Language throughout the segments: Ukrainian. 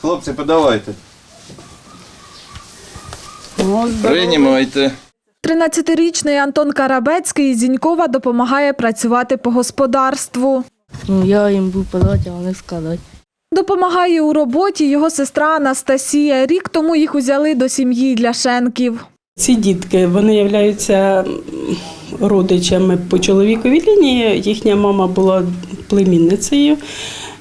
Хлопці, подавайте. Приймайте. 13-річний Антон Карабецький із Зінькова допомагає працювати по господарству. Ну, я їм був подати, а вони сказати. Допомагає у роботі його сестра Анастасія. Рік тому їх узяли до сім'ї Ляшенків. Ці дітки вони являються родичами по чоловіковій лінії. Їхня мама була племінницею,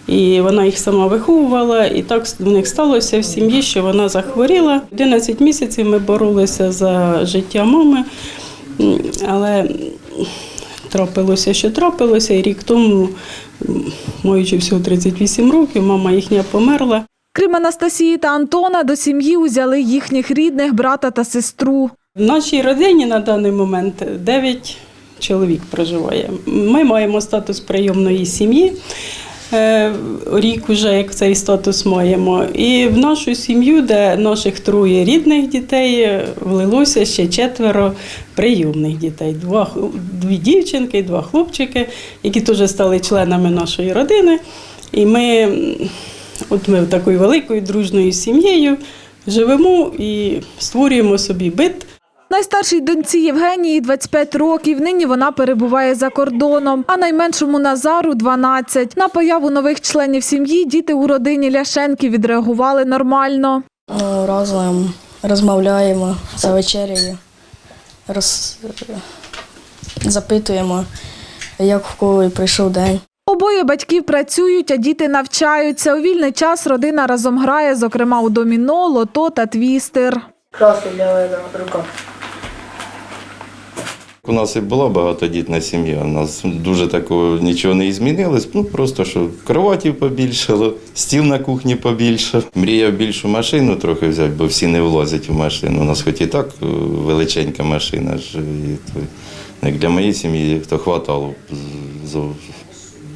і вона їх сама виховувала. І так у них сталося в сім'ї, що вона захворіла. 11 місяців ми боролися за життя мами, але трапилося, що трапилося, і рік тому, маючи всього 38 років, мама їхня померла. Крім Анастасії та Антона, до сім'ї узяли їхніх рідних брата та сестру. В нашій родині на даний момент 9 чоловік проживає. Ми маємо статус прийомної сім'ї. Е, Рік уже як цей статус маємо. І в нашу сім'ю, де наших троє рідних дітей, е, влилося ще четверо прийомних дітей. Два, дві дівчинки два хлопчики, які теж стали членами нашої родини. І ми, от ми такою великою дружною сім'єю живемо і створюємо собі бит. Найстаршій доньці Євгенії 25 років. Нині вона перебуває за кордоном, а найменшому Назару 12. На появу нових членів сім'ї діти у родині Ляшенків відреагували нормально. Ну, разом розмовляємо за вечерею, роз... запитуємо, як в кого прийшов день. Обоє батьків працюють, а діти навчаються. У вільний час родина разом грає, зокрема у доміно, лото та твістер. Красний для рука. У нас і була багатодітна сім'я. У нас дуже такого нічого не змінилось. Ну просто що кроватів побільшало, стіл на кухні побільшав. Мріяв більшу машину трохи взяти, бо всі не влазять в машину. У нас хоч і так е, величенька машина ж і то, як для моєї сім'ї, то хватало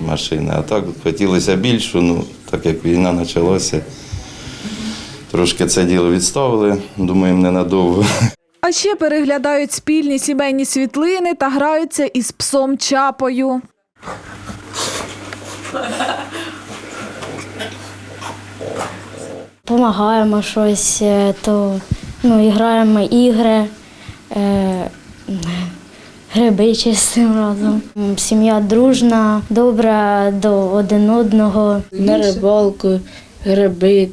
машини. А так хотілося більшу, ну так як війна почалася. Трошки це діло відставили, думаємо, ненадовго. А ще переглядають спільні сімейні світлини та граються із псом Чапою. Помагаємо щось, е, то ну, граємо ігри, е, гриби чистим разом. Сім'я дружна, добра до один одного. На рибалку, гриби,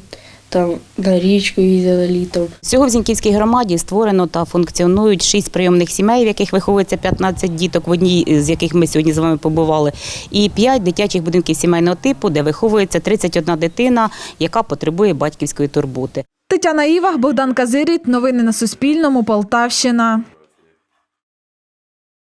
там на річку їздили літом. Всього в Зіньківській громаді створено та функціонують шість прийомних сімей, в яких виховується 15 діток, в одній з яких ми сьогодні з вами побували, і п'ять дитячих будинків сімейного типу, де виховується 31 дитина, яка потребує батьківської турботи. Тетяна Івах, Богдан Казиріт. Новини на Суспільному. Полтавщина.